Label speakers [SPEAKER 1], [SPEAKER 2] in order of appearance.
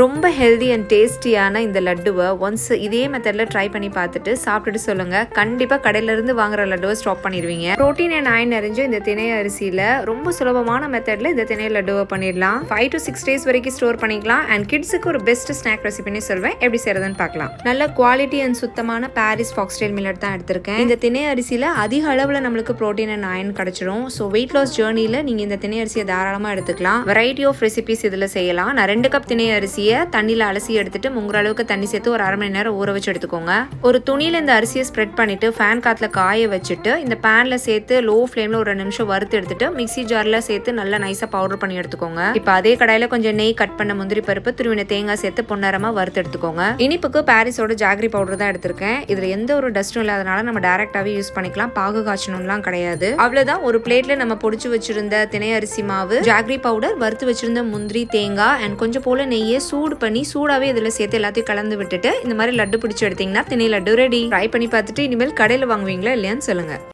[SPEAKER 1] ரொம்ப healthy and டேஸ்டியான இந்த லட்டுவை ஒன்ஸ் இதே மெத்தடில் ட்ரை பண்ணி பார்த்துட்டு சாப்பிட்டுட்டு சொல்லுங்கள் கண்டிப்பாக கடையிலேருந்து வாங்குற லட்டுவை ஸ்டாப் பண்ணிடுவீங்க. ப்ரோட்டீன் அண்ட் அயன் நிறைஞ்ச இந்த திணை அரிசியில் ரொம்ப சுலபமான மெத்தடில் இந்த திணை லட்டுவை பண்ணிடலாம். ஃபைவ் டு சிக்ஸ் டேஸ் வரைக்கும் ஸ்டோர் பண்ணிக்கலாம். அண்ட் கிட்ஸுக்கு ஒரு பெஸ்ட் ஸ்நாக் ரெசிபின்னு சொல்வேன். எப்படி செய்யறதுன்னு பார்க்கலாம். நல்ல குவாலிட்டி அண்ட் சுத்தமான பாரிஸ் ஃபாக்ஸ்டைல் மில்லட் தான் எடுத்திருக்கேன். இந்த திணை அரிசியில் அதிக அளவில் நம்மளுக்கு ப்ரோட்டீன் அண்ட் அயன் கிடச்சிரும். ஸோ வெயிட் லாஸ் ஜேர்னியில் நீங்கள் இந்த திணை அரிசியை தாராளமாக எடுத்துக்கலாம். வெரைட்டி ஆஃப் ரெசிபிஸ் இதில் செய்யலாம். நான் ரெண்டு கப் திணை அரிசி அரிசியை தண்ணியில் அலசி எடுத்துட்டு முங்குற அளவுக்கு தண்ணி சேர்த்து ஒரு அரை மணி நேரம் ஊற வச்சு எடுத்துக்கோங்க. ஒரு துணியில் இந்த அரிசியை ஸ்ப்ரெட் பண்ணிட்டு ஃபேன் காற்றுல காய வச்சுட்டு இந்த பேனில் சேர்த்து லோ ஃப்ளேமில் ஒரு ரெண்டு நிமிஷம் வறுத்து எடுத்துட்டு மிக்ஸி ஜாரில் சேர்த்து நல்லா நைஸாக பவுடர் பண்ணி எடுத்துக்கோங்க. இப்போ அதே கடையில் கொஞ்சம் நெய் கட் பண்ண முந்திரி பருப்பு துருவின தேங்காய் சேர்த்து பொன்னரமாக வறுத்து எடுத்துக்கோங்க. இனிப்புக்கு பாரிஸோட ஜாகரி பவுடர் தான் எடுத்திருக்கேன். இதில் எந்த ஒரு டஸ்ட்டும் இல்லாதனால நம்ம டேரெக்டாகவே யூஸ் பண்ணிக்கலாம். பாகு காய்ச்சணும்லாம் கிடையாது. அவ்வளோதான் ஒரு பிளேட்ல நம்ம பொடிச்சு வச்சிருந்த திணை அரிசி மாவு ஜாகரி பவுடர் வறுத்து வச்சிருந்த முந்திரி தேங்காய் அண்ட் கொஞ்சம் போல நெய்யை சூடு பண்ணி சூடாகவே இதில் சேர்த்து எல்லாத்தையும் கலந்து விட்டுட்டு இந்த மாதிரி லட்டு பிடிச்சி எடுத்தீங்கன்னா திணை லட்டு ரெடி ட்ரை பண்ணி பார்த்துட்டு இனிமேல் கடையில் வாங்குவீங்களா இல்லையான்னு சொல்லுங்கள்